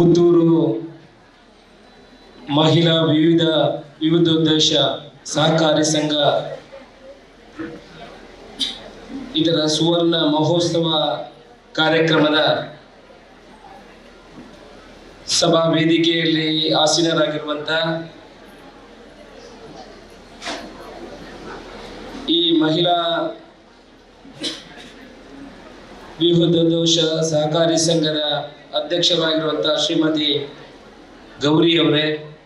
ಪುತ್ತೂರು ಮಹಿಳಾ ವಿವಿಧ ವಿವಿಧೋದ್ದೇಶ ಸಹಕಾರಿ ಸಂಘ ಇದರ ಸುವರ್ಣ ಮಹೋತ್ಸವ ಕಾರ್ಯಕ್ರಮದ ಸಭಾ ವೇದಿಕೆಯಲ್ಲಿ ಆಸೀನರಾಗಿರುವಂತ ಈ ಮಹಿಳಾ ವಿವಿಧೋದ್ದೇಶ ಸಹಕಾರಿ ಸಂಘದ ಅಧ್ಯಕ್ಷರಾಗಿರುವಂತಹ ಶ್ರೀಮತಿ ಗೌರಿ ಅವರೇ.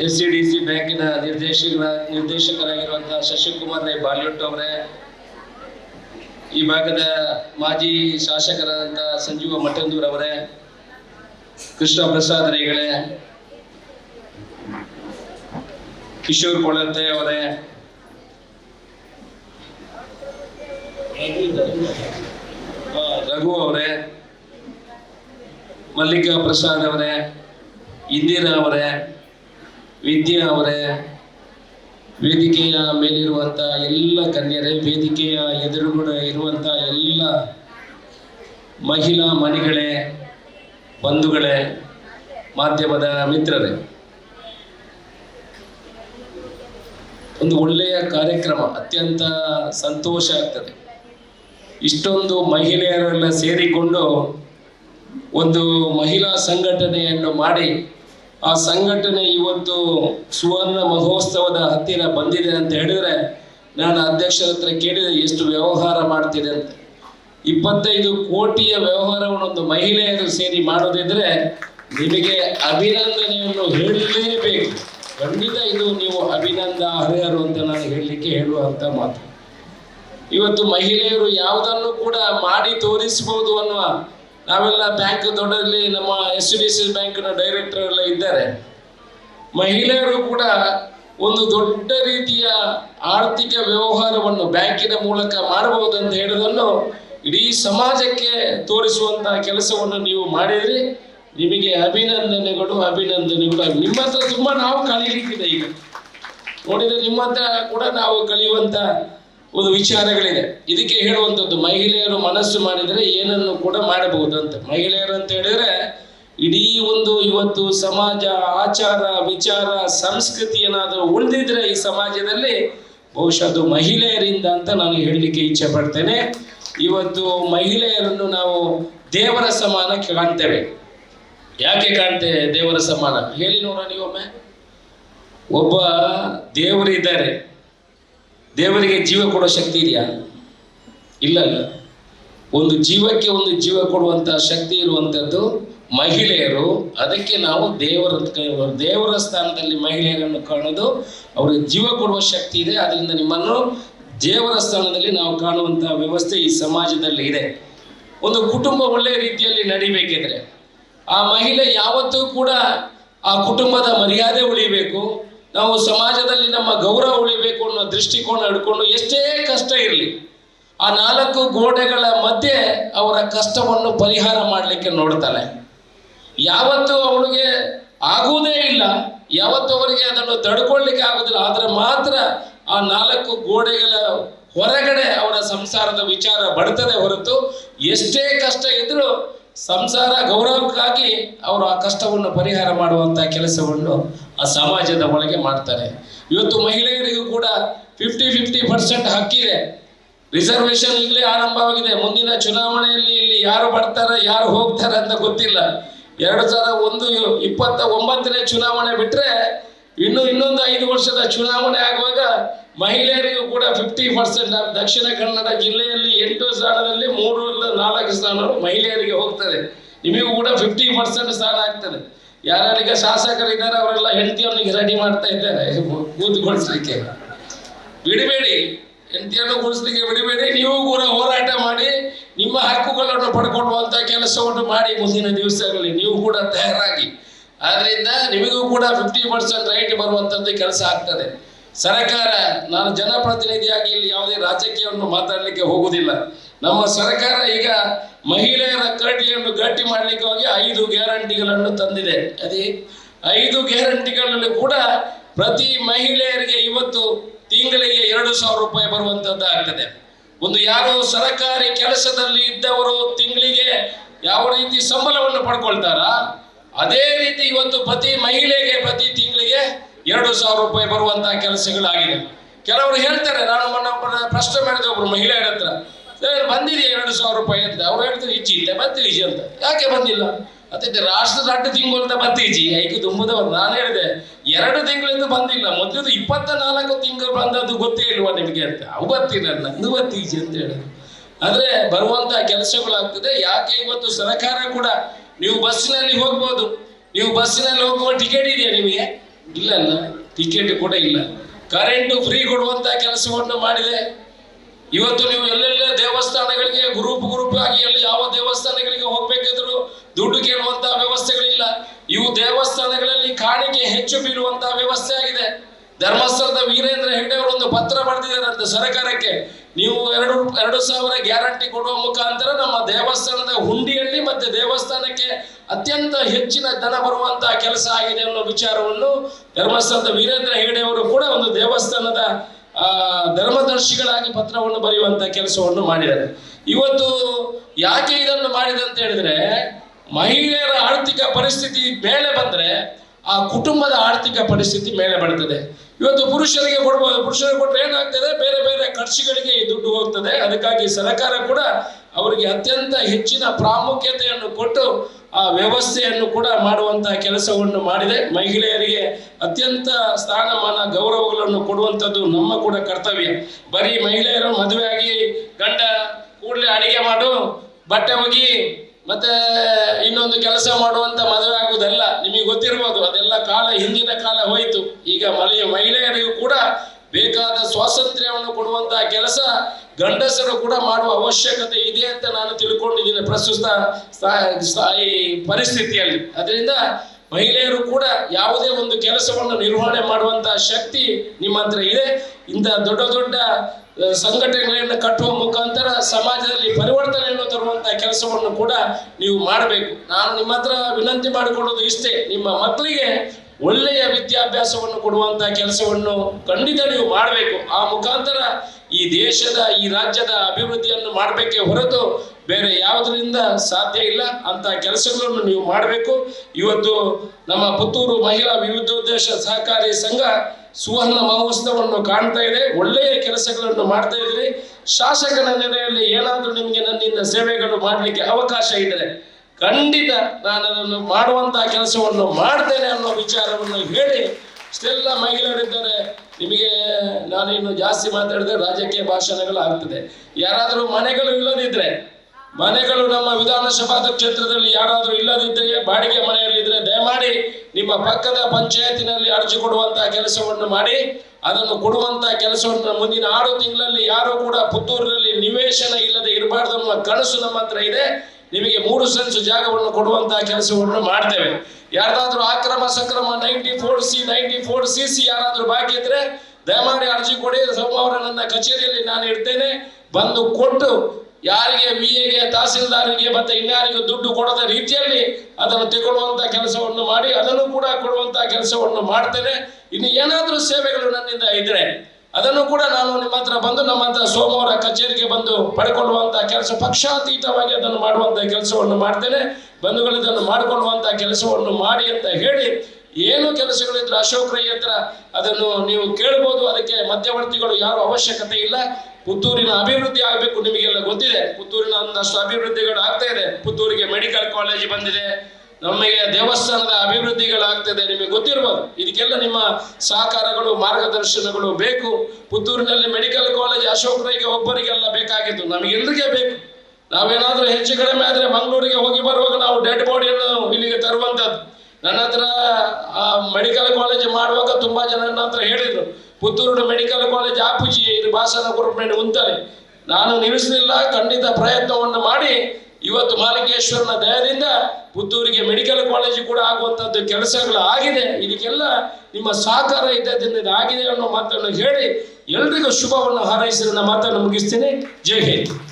ಎಸ್ ಸಿ ಡಿ ಸಿ ಬ್ಯಾಂಕಿನ ನಿರ್ದೇಶಕರ ನಿರ್ದೇಶಕರಾಗಿರುವಂತಹ ಶಶಿಕುಮಾರ್ ರೈ ಬಾಲಿವುಡ್ ಅವರೇ. ಈ ಭಾಗದ ಮಾಜಿ ಶಾಸಕರಾದಂತಹ ಸಂಜೀವ ಮಠಂದೂರ್ ಅವರೇ. ಕೃಷ್ಣ ಪ್ರಸಾದ್ ರೈಗಳೇ. ಕಿಶೋರ್ ಕೊಳತೆ ಅವರೇ ಆ, ರಘು ಅವರೇ, ಮಲ್ಲಿಕಾ ಪ್ರಸಾದ್ ಅವರೇ, ಇಂದಿರಾ ಅವರೇ, ವಿದ್ಯಾ ಅವರೇ, ವೇದಿಕೆಯ ಮೇಲಿರುವಂಥ ಎಲ್ಲ ಕನ್ಯರೇ ವೇದಿಕೆಯ ಎದುರುಗಡೆ ಇರುವಂಥ ಎಲ್ಲ ಮಹಿಳಾ ಮಣಿಗಳೇ, ಬಂಧುಗಳೇ, ಮಾಧ್ಯಮದ ಮಿತ್ರರೇ, ಒಂದು ಒಳ್ಳೆಯ ಕಾರ್ಯಕ್ರಮ, ಅತ್ಯಂತ ಸಂತೋಷ ಆಗ್ತದೆ. ಇಷ್ಟೊಂದು ಮಹಿಳೆಯರೆಲ್ಲ ಸೇರಿಕೊಂಡು ಒಂದು ಮಹಿಳಾ ಸಂಘಟನೆಯನ್ನು ಮಾಡಿ ಆ ಸಂಘಟನೆ ಇವತ್ತು ಸುವರ್ಣ ಮಹೋತ್ಸವದ ಹತ್ತಿರ ಬಂದಿದೆ ಅಂತ ಹೇಳಿದ್ರೆ ನಾನು ಅಧ್ಯಕ್ಷರ ಹತ್ರ ಕೇಳಿದೆ, ಎಷ್ಟು ವ್ಯವಹಾರ ಮಾಡ್ತಿದೆ ಅಂತ. ಇಪ್ಪತ್ತೈದು ಕೋಟಿಯ ವ್ಯವಹಾರವನ್ನು ಒಂದು ಮಹಿಳೆಯರು ಸೇರಿ ಮಾಡೋದಿದ್ರೆ ನಿಮಗೆ ಅಭಿನಂದನೆಯನ್ನು ಹೇಳಲೇಬೇಕು. ಖಂಡಿತ ಇದು ನೀವು ಅಭಿನಂದ ಅರ್ಹರು ಅಂತ ನಾನು ಹೇಳಲಿಕ್ಕೆ ಹೇಳುವಂತ ಮಾತು. ಇವತ್ತು ಮಹಿಳೆಯರು ಯಾವುದನ್ನು ಕೂಡ ಮಾಡಿ ತೋರಿಸಬಹುದು ಅನ್ನುವ ನಾವೆಲ್ಲ ಬ್ಯಾಂಕ್ ದೊಡ್ಡದಲ್ಲಿ ನಮ್ಮ ಎಸ್ ಡಿ ಸಿ ಬ್ಯಾಂಕ್ನ ಡೈರೆಕ್ಟರ್ ಎಲ್ಲ ಇದ್ದಾರೆ. ಮಹಿಳೆಯರು ಕೂಡ ಒಂದು ದೊಡ್ಡ ರೀತಿಯ ಆರ್ಥಿಕ ವ್ಯವಹಾರವನ್ನು ಬ್ಯಾಂಕಿನ ಮೂಲಕ ಮಾಡಬಹುದು ಅಂತ ಹೇಳೋದನ್ನು ಇಡೀ ಸಮಾಜಕ್ಕೆ ತೋರಿಸುವಂತ ಕೆಲಸವನ್ನು ನೀವು ಮಾಡಿದ್ರಿ. ನಿಮಗೆ ಅಭಿನಂದನೆಗಳು ಅಭಿನಂದನೆಗಳು. ನಿಮ್ಮ ಹತ್ರ ತುಂಬಾ ನಾವು ಕಲೀಲಿಕ್ಕಿದೆ ಈಗ. ನೋಡಿದ್ರೆ ನಿಮ್ಮ ಹತ್ರ ಕೂಡ ನಾವು ಕಲಿಯುವಂತ ಒಂದು ವಿಚಾರಗಳಿದೆ. ಇದಕ್ಕೆ ಹೇಳುವಂಥದ್ದು ಮಹಿಳೆಯರು ಮನಸ್ಸು ಮಾಡಿದರೆ ಏನನ್ನು ಕೂಡ ಮಾಡಬಹುದು ಅಂತ. ಮಹಿಳೆಯರು ಅಂತ ಹೇಳಿದ್ರೆ ಇಡೀ ಒಂದು ಇವತ್ತು ಸಮಾಜ, ಆಚಾರ, ವಿಚಾರ, ಸಂಸ್ಕೃತಿ ಏನಾದರೂ ಉಳಿದಿದ್ರೆ ಈ ಸಮಾಜದಲ್ಲಿ ಬಹುಶಃ ಅದು ಮಹಿಳೆಯರಿಂದ ಅಂತ ನಾನು ಹೇಳಲಿಕ್ಕೆ ಇಚ್ಛೆ ಪಡ್ತೇನೆ. ಇವತ್ತು ಮಹಿಳೆಯರನ್ನು ನಾವು ದೇವರ ಸಮಾನ ಕಾಣ್ತೇವೆ. ಯಾಕೆ ಕಾಣ್ತೇವೆ ದೇವರ ಸಮಾನ? ಹೇಳಿ ನೋಡೋಣ ನೀವೊಮ್ಮೆ. ಒಬ್ಬ ದೇವರಿದ್ದಾರೆ. ದೇವರಿಗೆ ಜೀವ ಕೊಡೋ ಶಕ್ತಿ ಇದೆಯಾ? ಇಲ್ಲ ಒಂದು ಜೀವಕ್ಕೆ ಒಂದು ಜೀವ ಕೊಡುವಂತಹ ಶಕ್ತಿ ಇರುವಂಥದ್ದು ಮಹಿಳೆಯರು. ಅದಕ್ಕೆ ನಾವು ದೇವರ ದೇವರ ಸ್ಥಾನದಲ್ಲಿ ಮಹಿಳೆಯರನ್ನು ಕಾಣೋದು ಅವರಿಗೆ ಜೀವ ಕೊಡುವ ಶಕ್ತಿ ಇದೆ. ಅದರಿಂದ ನಿಮ್ಮನ್ನು ದೇವರ ಸ್ಥಾನದಲ್ಲಿ ನಾವು ಕಾಣುವಂತಹ ವ್ಯವಸ್ಥೆ ಈ ಸಮಾಜದಲ್ಲಿ ಇದೆ. ಒಂದು ಕುಟುಂಬ ಒಳ್ಳೆಯ ರೀತಿಯಲ್ಲಿ ನಡಿಬೇಕಿದ್ರೆ ಆ ಮಹಿಳೆ ಯಾವತ್ತೂ ಕೂಡ ಆ ಕುಟುಂಬದ ಮರ್ಯಾದೆ ಉಳಿಬೇಕು. ನಾವು ಸಮಾಜದಲ್ಲಿ ನಮ್ಮ ಗೌರವ ಉಳಿಬೇಕು ಅನ್ನೋ ದೃಷ್ಟಿಕೋನ ಹಿಡ್ಕೊಂಡು ಎಷ್ಟೇ ಕಷ್ಟ ಇರಲಿ, ಆ ನಾಲ್ಕು ಗೋಡೆಗಳ ಮಧ್ಯೆ ಅವರ ಕಷ್ಟವನ್ನು ಪರಿಹಾರ ಮಾಡಲಿಕ್ಕೆ ನೋಡ್ತಾನೆ. ಯಾವತ್ತು ಅವಳಿಗೆ ಆಗುವುದೇ ಇಲ್ಲ, ಯಾವತ್ತು ಅವರಿಗೆ ಅದನ್ನು ತಡ್ಕೊಳ್ಳಿಕ್ಕೆ ಆಗುದಿಲ್ಲ ಆದರೆ ಮಾತ್ರ ಆ ನಾಲ್ಕು ಗೋಡೆಗಳ ಹೊರಗಡೆ ಅವರ ಸಂಸಾರದ ವಿಚಾರ ಬಡ್ತದೆ ಹೊರತು ಎಷ್ಟೇ ಕಷ್ಟ ಇದ್ರೂ ಸಂಸಾರ ಗೌರವಕ್ಕಾಗಿ ಅವರು ಆ ಕಷ್ಟವನ್ನು ಪರಿಹಾರ ಮಾಡುವಂಥ ಕೆಲಸವನ್ನು ಆ ಸಮಾಜದ ಒಳಗೆ ಮಾಡ್ತಾರೆ. ಇವತ್ತು ಮಹಿಳೆಯರಿಗೂ ಕೂಡ ಫಿಫ್ಟಿ ಫಿಫ್ಟಿ ಪರ್ಸೆಂಟ್ ಹಕ್ಕಿದೆ ರಿಸರ್ವೇಶನ್ ಈಗಲೇ ಆರಂಭವಾಗಿದೆ ಮುಂದಿನ ಚುನಾವಣೆಯಲ್ಲಿ ಇಲ್ಲಿ ಯಾರು ಬರ್ತಾರೆ, ಯಾರು ಹೋಗ್ತಾರೆ ಅಂತ ಗೊತ್ತಿಲ್ಲ. ಎರಡು ಸಾವಿರ ಒಂದು ಇಪ್ಪತ್ತ ಒಂಬತ್ತನೇ ಚುನಾವಣೆ ಬಿಟ್ಟರೆ ಇನ್ನು ಇನ್ನೊಂದು ಐದು ವರ್ಷದ ಚುನಾವಣೆ ಆಗುವಾಗ ಮಹಿಳೆಯರಿಗೂ ಕೂಡ ಫಿಫ್ಟಿ ಪರ್ಸೆಂಟ್ ದಕ್ಷಿಣ ಕನ್ನಡ ಜಿಲ್ಲೆಯಲ್ಲಿ ಎಂಟು ಸ್ಥಾನದಲ್ಲಿ ಮೂರು ಇಲ್ಲ ನಾಲ್ಕು ಸ್ಥಾನ ಮಹಿಳೆಯರಿಗೆ ಹೋಗ್ತದೆ. ನಿಮಗೂ ಕೂಡ ಫಿಫ್ಟಿ ಪರ್ಸೆಂಟ್ ಸ್ಥಾನ ಆಗ್ತದೆ. ಯಾರ್ಯಾರಿಗೆ ಶಾಸಕರಿದ್ದಾರೆ ಅವರೆಲ್ಲ ಹೆಂಡತಿಯವನಿಗೆ ರೆಡಿ ಮಾಡ್ತಾ ಇದ್ದಾರೆ. ಕೂತ್ಕೊಳಿಸ್ಲಿಕ್ಕೆ. ಬಿಡಬೇಡಿ. ಹೆಂಡತಿಯನ್ನು ಕೂಡಿಸ್ಲಿಕ್ಕೆ ಬಿಡಬೇಡಿ. ನೀವು ಕೂಡ ಹೋರಾಟ ಮಾಡಿ, ನಿಮ್ಮ ಹಕ್ಕುಗಳನ್ನು ಪಡ್ಕೊಳ್ಳುವಂತ ಕೆಲಸವನ್ನು ಮಾಡಿ ಮುಂದಿನ ದಿವಸಗಳಲ್ಲಿ. ನೀವು ಕೂಡ ತಯಾರಾಗಿ. ಆದ್ರಿಂದ ನಿಮಗೂ ಕೂಡ ಫಿಫ್ಟಿ ಪರ್ಸೆಂಟ್ ರೈಟ್ ಬರುವಂತದ್ದು ಕೆಲಸ ಆಗ್ತದೆ. ಸರ್ಕಾರ, ನಾನು ಜನಪ್ರತಿನಿಧಿಯಾಗಿ ಇಲ್ಲಿ ಯಾವುದೇ ರಾಜಕೀಯವನ್ನು ಮಾತಾಡಲಿಕ್ಕೆ ಹೋಗುವುದಿಲ್ಲ. ನಮ್ಮ ಸರ್ಕಾರ ಈಗ ಮಹಿಳೆಯರ ಕರಡಿಯನ್ನು ಗಟ್ಟಿ ಮಾಡಲಿಕ್ಕೆ ಹೋಗಿ ಐದು ಗ್ಯಾರಂಟಿಗಳನ್ನು ತಂದಿದೆ. ಅದೇ ಐದು ಗ್ಯಾರಂಟಿಗಳಲ್ಲಿ ಕೂಡ ಪ್ರತಿ ಮಹಿಳೆಯರಿಗೆ ಇವತ್ತು ತಿಂಗಳಿಗೆ ಎರಡು ಸಾವಿರ ರೂಪಾಯಿ ಬರುವಂಥದ್ದು ಆಗ್ತದೆ. ಒಂದು ಯಾರು ಸರಕಾರಿ ಕೆಲಸದಲ್ಲಿ ಇದ್ದವರು ತಿಂಗಳಿಗೆ ಯಾವ ರೀತಿ ಸಂಬಳವನ್ನು ಪಡ್ಕೊಳ್ತಾರ? ಅದೇ ರೀತಿ ಇವತ್ತು ಪ್ರತಿ ಮಹಿಳೆಗೆ ಪ್ರತಿ ತಿಂಗಳಿಗೆ ಎರಡು ಸಾವಿರ ರೂಪಾಯಿ ಬರುವಂತಹ ಕೆಲಸಗಳಾಗಿದೆ. ಕೆಲವರು ಹೇಳ್ತಾರೆ, ನಾನು ಪ್ರಶ್ನೆ ಮಾಡಿದೆ, ಒಬ್ರು ಮಹಿಳೆಯರ ಹತ್ರ. ಸರ್ ಬಂದಿದೆ ಎರಡು ಸಾವಿರ ರೂಪಾಯಿ ಅಂತ. ಅವ್ರು ಹೇಳ್ತಾರೆ ಇಚ್ಚಿ ಇಲ್ಲ ಈಜಿ ಅಂತ. ಯಾಕೆ ಬಂದಿಲ್ಲ? ಅದೇ ರಾಷ್ಟ್ರದ ಅಂತ ತಿಂಗಳಿಂದ ಬತ್ತೀಜಿ ಐಕೆ ತುಂಬದ ನಾನು ಹೇಳಿದೆ, ಎರಡು ತಿಂಗಳಿಂದ ಬಂದಿಲ್ಲ. ಮೊದಲು ಇಪ್ಪತ್ತ ನಾಲ್ಕು ತಿಂಗಳು ಬಂದದ್ದು ಗೊತ್ತೇ ಇಲ್ವಾ ನಿಮಗೆ ಅಂತ. ಅವು ಬರ್ತಿಲ್ಲ ನಂದು ಬತ್ತೀಜಿ ಅಂತ ಹೇಳಿದ್ರು. ಆದ್ರೆ ಬರುವಂತಹ ಕೆಲಸಗಳಾಗ್ತದೆ. ಯಾಕೆ ಇವತ್ತು ಸರ್ಕಾರ ಕೂಡ ನೀವು ಬಸ್ಸಿನಲ್ಲಿ ಹೋಗ್ಬೋದು? ನೀವು ಬಸ್ಸಿನಲ್ಲಿ ಹೋಗುವ ಟಿಕೆಟ್ ಇದೆಯಾ ನಿಮಗೆ? ಇಲ್ಲ ಟಿಕೆಟ್ ಕೂಡ ಇಲ್ಲ. ಕರೆಂಟ್ ಫ್ರೀ ಕೊಡುವಂತ ಕೆಲಸವನ್ನು ಮಾಡಿದೆ. ಇವತ್ತು ನೀವು ಎಲ್ಲೆಲ್ಲ ದೇವಸ್ಥಾನಗಳಿಗೆ ಗ್ರೂಪ್ ಗ್ರೂಪ್ ಆಗಿ ಎಲ್ಲಿ ಯಾವ ದೇವಸ್ಥಾನಗಳಿಗೆ ಹೋಗ್ಬೇಕಿದ್ರು ದುಡ್ಡು ಕೇಳುವಂತ ವ್ಯವಸ್ಥೆಗಳಿಲ್ಲ. ಇವು ದೇವಸ್ಥಾನಗಳಲ್ಲಿ ಕಾಣಿಕೆ ಹೆಚ್ಚು ಬೀಳುವಂತಹ ವ್ಯವಸ್ಥೆ ಆಗಿದೆ. ಧರ್ಮಸ್ಥಳದ ವೀರೇಂದ್ರ ಹೆಗ್ಡೆ ಅವರು ಒಂದು ಪತ್ರ ಬರೆದಿದ್ದಾರಂತೆ ಸರ್ಕಾರಕ್ಕೆ. ನೀವು ಎರಡು ಎರಡು ಸಾವಿರ ಗ್ಯಾರಂಟಿ ಕೊಡುವ ಮುಖಾಂತರ ನಮ್ಮ ದೇವಸ್ಥಾನದ ಹುಂಡಿಯಲ್ಲಿ ಮತ್ತೆ ದೇವಸ್ಥಾನಕ್ಕೆ ಅತ್ಯಂತ ಹೆಚ್ಚಿನ ಧನ ಬರುವಂತಹ ಕೆಲಸ ಆಗಿದೆ ಅನ್ನೋ ವಿಚಾರವನ್ನು ಧರ್ಮಸ್ಥಳದ ವೀರೇಂದ್ರ ಹೆಗ್ಡೆ ಅವರು ಕೂಡ ಒಂದು ದೇವಸ್ಥಾನದ ಆ, ಧರ್ಮದರ್ಶಿಗಳಾಗಿ ಪತ್ರವನ್ನು ಬರೆಯುವಂತ ಕೆಲಸವನ್ನು ಮಾಡಿದ್ದಾರೆ. ಇವತ್ತು ಯಾಕೆ ಇದನ್ನು ಮಾಡಿದೆ ಅಂತ ಹೇಳಿದ್ರೆ, ಮಹಿಳೆಯರ ಆರ್ಥಿಕ ಪರಿಸ್ಥಿತಿ ಮೇಲೆ ಬಂದ್ರೆ ಆ ಕುಟುಂಬದ ಆರ್ಥಿಕ ಪರಿಸ್ಥಿತಿ ಮೇಲೆ ಬರ್ತದೆ. ಇವತ್ತು ಪುರುಷರಿಗೆ ಕೊಡ್ಬೋದು ಪುರುಷರಿಗೆ ಕೊಟ್ಟರೆ ಏನಾಗ್ತದೆ? ಬೇರೆ ಬೇರೆ ಖರ್ಚುಗಳಿಗೆ ದುಡ್ಡು ಹೋಗ್ತದೆ. ಅದಕ್ಕಾಗಿ ಸರ್ಕಾರ ಕೂಡ ಅವರಿಗೆ ಅತ್ಯಂತ ಹೆಚ್ಚಿನ ಪ್ರಾಮುಖ್ಯತೆಯನ್ನು ಕೊಟ್ಟು ಆ ವ್ಯವಸ್ಥೆಯನ್ನು ಕೂಡ ಮಾಡುವಂತಹ ಕೆಲಸವನ್ನು ಮಾಡಿದೆ. ಮಹಿಳೆಯರಿಗೆ ಅತ್ಯಂತ ಸ್ಥಾನಮಾನ, ಗೌರವಗಳನ್ನು ಕೊಡುವಂಥದ್ದು ನಮ್ಮ ಕೂಡ ಕರ್ತವ್ಯ. ಬರೀ ಮಹಿಳೆಯರು ಮದುವೆಯಾಗಿ ಗಂಡ ಕೂಡಲೇ ಅಡಿಗೆ ಮಾಡು, ಬಟ್ಟೆ ಒಗಿ, ಮತ್ತೆ ಇನ್ನೊಂದು ಕೆಲಸ ಮಾಡುವಂತ ಮದುವೆ ಆಗುವುದಲ್ಲ, ನಿಮಗೆ ಗೊತ್ತಿರ್ಬೋದು, ಅದೆಲ್ಲ ಕಾಲ ಹಿಂದಿನ ಕಾಲ ಹೋಯಿತು. ಈಗ ಮಹಿಳೆಯರಿಗೂ ಕೂಡ ಬೇಕಾದ ಸ್ವಾತಂತ್ರ್ಯವನ್ನು ಕೊಡುವಂತಹ ಕೆಲಸ ಗಂಡಸರು ಕೂಡ ಮಾಡುವ ಅವಶ್ಯಕತೆ ಇದೆ ಅಂತ ನಾನು ತಿಳ್ಕೊಂಡಿದ್ದೀನಿ ಪ್ರಸ್ತುತ ಈ ಪರಿಸ್ಥಿತಿಯಲ್ಲಿ. ಅದರಿಂದ ಮಹಿಳೆಯರು ಕೂಡ ಯಾವುದೇ ಒಂದು ಕೆಲಸವನ್ನು ನಿರ್ವಹಣೆ ಮಾಡುವಂತಹ ಶಕ್ತಿ ನಿಮ್ಮ ಹತ್ರ ಇದೆ. ಇಂಥ ದೊಡ್ಡ ದೊಡ್ಡ ಸಂಘಟನೆಗಳನ್ನು ಕಟ್ಟುವ ಮುಖಾಂತರ ಸಮಾಜದಲ್ಲಿ ಪರಿವರ್ತನೆಯನ್ನು ತರುವಂತಹ ಕೆಲಸವನ್ನು ಕೂಡ ನೀವು ಮಾಡಬೇಕು. ನಾನು ನಿಮ್ಮ ಹತ್ರ ವಿನಂತಿ ಮಾಡಿಕೊಳ್ಳೋದು ಇಷ್ಟೇ. ನಿಮ್ಮ ಮಕ್ಕಳಿಗೆ ಒಳ್ಳೆಯ ವಿದ್ಯಾಭ್ಯಾಸವನ್ನು ಕೊಡುವಂತಹ ಕೆಲಸವನ್ನು ಖಂಡಿತ ನೀವು ಮಾಡಬೇಕು. ಆ ಮುಖಾಂತರ ಈ ದೇಶದ, ಈ ರಾಜ್ಯದ ಅಭಿವೃದ್ಧಿಯನ್ನು ಮಾಡಬೇಕೇ ಹೊರತು ಬೇರೆ ಯಾವುದರಿಂದ ಸಾಧ್ಯ ಇಲ್ಲ ಅಂತ ಕೆಲಸಗಳನ್ನು ನೀವು ಮಾಡಬೇಕು. ಇವತ್ತು ನಮ್ಮ ಪುತ್ತೂರು ಮಹಿಳಾ ವಿವಿಧೋದ್ದೇಶ ಸಹಕಾರಿ ಸಂಘ ಸುವರ್ಣ ಮಹೋತ್ಸವವನ್ನು ಕಾಣ್ತಾ ಇದೆ. ಒಳ್ಳೆಯ ಕೆಲಸಗಳನ್ನು ಮಾಡ್ತಾ ಇದ್ರಿ. ಶಾಸಕನ ನೆಲೆಯಲ್ಲಿ ಏನಾದರೂ ನಿಮಗೆ ನನ್ನಿಂದ ಸೇವೆಗಳು ಮಾಡಲಿಕ್ಕೆ ಅವಕಾಶ ಇದ್ದರೆ ಖಂಡಿತ ನಾನು ಮಾಡುವಂತಹ ಕೆಲಸವನ್ನು ಮಾಡ್ತೇನೆ ಅನ್ನೋ ವಿಚಾರವನ್ನು ಹೇಳಿ ಇಷ್ಟೆಲ್ಲ ಮಹಿಳೆಯರಿದ್ದಾರೆ ನಿಮಗೆ ನಾನು ಇನ್ನು ಜಾಸ್ತಿ ಮಾತಾಡಿದ್ರೆ ರಾಜಕೀಯ ಭಾಷಣಗಳು ಆಗ್ತದೆ ಯಾರಾದರೂ ಮನೆಗಳು ಇಲ್ಲದಿದ್ರೆ, ಮನೆಗಳು ನಮ್ಮ ವಿಧಾನಸಭಾ ಕ್ಷೇತ್ರದಲ್ಲಿ ಯಾರಾದರೂ ಇಲ್ಲದಿದ್ದರೆ, ಬಾಡಿಗೆ ಮನೆಯಲ್ಲಿದ್ದರೆ ದಯಮಾಡಿ ನಿಮ್ಮ ಪಕ್ಕದ ಪಂಚಾಯತಿನಲ್ಲಿ ಅರ್ಜಿ ಕೊಡುವಂತಹ ಕೆಲಸವನ್ನು ಮಾಡಿ, ಅದನ್ನು ಕೊಡುವಂತಹ ಕೆಲಸವನ್ನು ಮುಂದಿನ ಆರು ತಿಂಗಳಲ್ಲಿ ಯಾರು ಕೂಡ ಪುತ್ತೂರಿನಲ್ಲಿ ನಿವೇಶನ ಇಲ್ಲದೆ ಇರಬಾರ್ದು ಅನ್ನುವ ಕನಸು ನಮ್ಮ ಹತ್ರ ಇದೆ. ನಿಮಗೆ ಮೂರು ಸೆನ್ಸ್ ಜಾಗವನ್ನು ಕೊಡುವಂತಹ ಕೆಲಸವನ್ನು ಮಾಡ್ತೇವೆ. ಯಾರ್ದಾದ್ರೂ ಆಕ್ರಮ ಸಕ್ರಮ ninety four C ninety four C C ಯಾರಾದ್ರೂ ಬಾಕಿ ಇದ್ರೆ ದಯಮಾಡಿ ಅರ್ಜಿ ಕೊಡಿ. ಸೋಮವಾರ ನನ್ನ ಕಚೇರಿಯಲ್ಲಿ ನಾನು ಇರ್ತೇನೆ. ಬಂದು ಕೊಟ್ಟು ಯಾರಿಗೆ ವಿ ಎಗೆ ತಹಸೀಲ್ದಾರಿಗೆ ಮತ್ತೆ ಇನ್ಯಾರಿಗೂ ದುಡ್ಡು ಕೊಡದ ರೀತಿಯಲ್ಲಿ ಅದನ್ನು ತೆಗೊಳ್ಳುವಂತ ಕೆಲಸವನ್ನು ಮಾಡಿ, ಅದನ್ನು ಕೂಡ ಕೊಡುವಂತ ಕೆಲಸವನ್ನು ಮಾಡ್ತೇನೆ. ಇನ್ನು ಏನಾದರೂ ಸೇವೆಗಳು ನನ್ನಿಂದ ಇದ್ರೆ ಅದನ್ನು ಕೂಡ ನಾನು ನಿಮ್ಮ ಹತ್ರ ಬಂದು, ನಮ್ಮ ಹತ್ರ ಸೋಮವಾರ ಕಚೇರಿಗೆ ಬಂದು ಪಡ್ಕೊಳ್ಳುವಂತಹ ಕೆಲಸ, ಪಕ್ಷಾತೀತವಾಗಿ ಅದನ್ನು ಮಾಡುವಂತಹ ಕೆಲಸವನ್ನು ಮಾಡ್ತೇನೆ. ಬಂಧುಗಳು, ಇದನ್ನು ಮಾಡಿಕೊಳ್ಳುವಂತಹ ಕೆಲಸವನ್ನು ಮಾಡಿ ಅಂತ ಹೇಳಿ, ಏನು ಕೆಲಸಗಳಿದ್ರು ಅಶೋಕ್ ರೈ ಹತ್ರ ಅದನ್ನು ನೀವು ಕೇಳಬಹುದು ಅದಕ್ಕೆ ಮಧ್ಯವರ್ತಿಗಳು ಯಾರು ಅವಶ್ಯಕತೆ ಇಲ್ಲ. ಪುತ್ತೂರಿನ ಅಭಿವೃದ್ಧಿ ಆಗಬೇಕು ನಿಮಗೆಲ್ಲ ಗೊತ್ತಿದೆ. ಪುತ್ತೂರಿನ ಒಂದಷ್ಟು ಅಭಿವೃದ್ಧಿಗಳು ಆಗ್ತಾ ಇದೆ. ಪುತ್ತೂರಿಗೆ ಮೆಡಿಕಲ್ ಕಾಲೇಜ್ ಬಂದಿದೆ. ನಮಗೆ ದೇವಸ್ಥಾನದ ಅಭಿವೃದ್ಧಿಗಳಾಗ್ತದೆ, ನಿಮಗೆ ಗೊತ್ತಿರ್ಬೋದು. ಇದಕ್ಕೆಲ್ಲ ನಿಮ್ಮ ಸಹಕಾರಗಳು, ಮಾರ್ಗದರ್ಶನಗಳು ಬೇಕು. ಪುತ್ತೂರಿನಲ್ಲಿ ಮೆಡಿಕಲ್ ಕಾಲೇಜ್ ಅಶೋಕ್ ರೈಗೆ ಒಬ್ಬರಿಗೆಲ್ಲ ಬೇಕಾಗಿದ್ದು ನಮಗೆಲ್ಲರಿಗೆ ಬೇಕು? ನಾವೇನಾದ್ರೂ ಹೆಚ್ಚು ಕಡಿಮೆ ಆದ್ರೆ ಮಂಗಳೂರಿಗೆ ಹೋಗಿ ಬರುವಾಗ ನಾವು ಡೆಡ್ ಬಾಡಿಯನ್ನು ಇಲ್ಲಿಗೆ ತರುವಂತದ್ದು ನನ್ನ ಹತ್ರ, ಆ, ಮೆಡಿಕಲ್ ಕಾಲೇಜ್ ಮಾಡುವಾಗ ತುಂಬಾ ಜನ ನನ್ನ ಹತ್ರ ಹೇಳಿದ್ರು, ಪುತ್ತೂರು ಮೆಡಿಕಲ್ ಕಾಲೇಜ್ ಆಪುಜಿ, ಇದು ಭಾಷಣ ಗುರುಪೇಣೆ ಉಂತಾರೆ ನಾನು ನಿಲ್ಲಿಸಲಿಲ್ಲ, ಖಂಡಿತ ಪ್ರಯತ್ನವನ್ನು ಮಾಡಿ ಇವತ್ತು ಮಾಲಿಕೇಶ್ವರನ ದಯದಿಂದ ಪುತ್ತೂರಿಗೆ ಮೆಡಿಕಲ್ ಕಾಲೇಜು ಕೂಡ ಆಗುವಂತದ್ದು ಕೆಲಸಗಳು ಆಗಿದೆ. ಇದಕ್ಕೆಲ್ಲ ನಿಮ್ಮ ಸಹಕಾರ ಇದ್ದದಿಂದ ಇದು ಆಗಿದೆ ಅನ್ನೋ ಮಾತನ್ನು ಹೇಳಿ ಎಲ್ರಿಗೂ ಶುಭವನ್ನು ಹಾರೈಸಿದ ಮಾತನ್ನು ಮುಗಿಸ್ತೀನಿ. ಜೈ ಹಿಂದ್.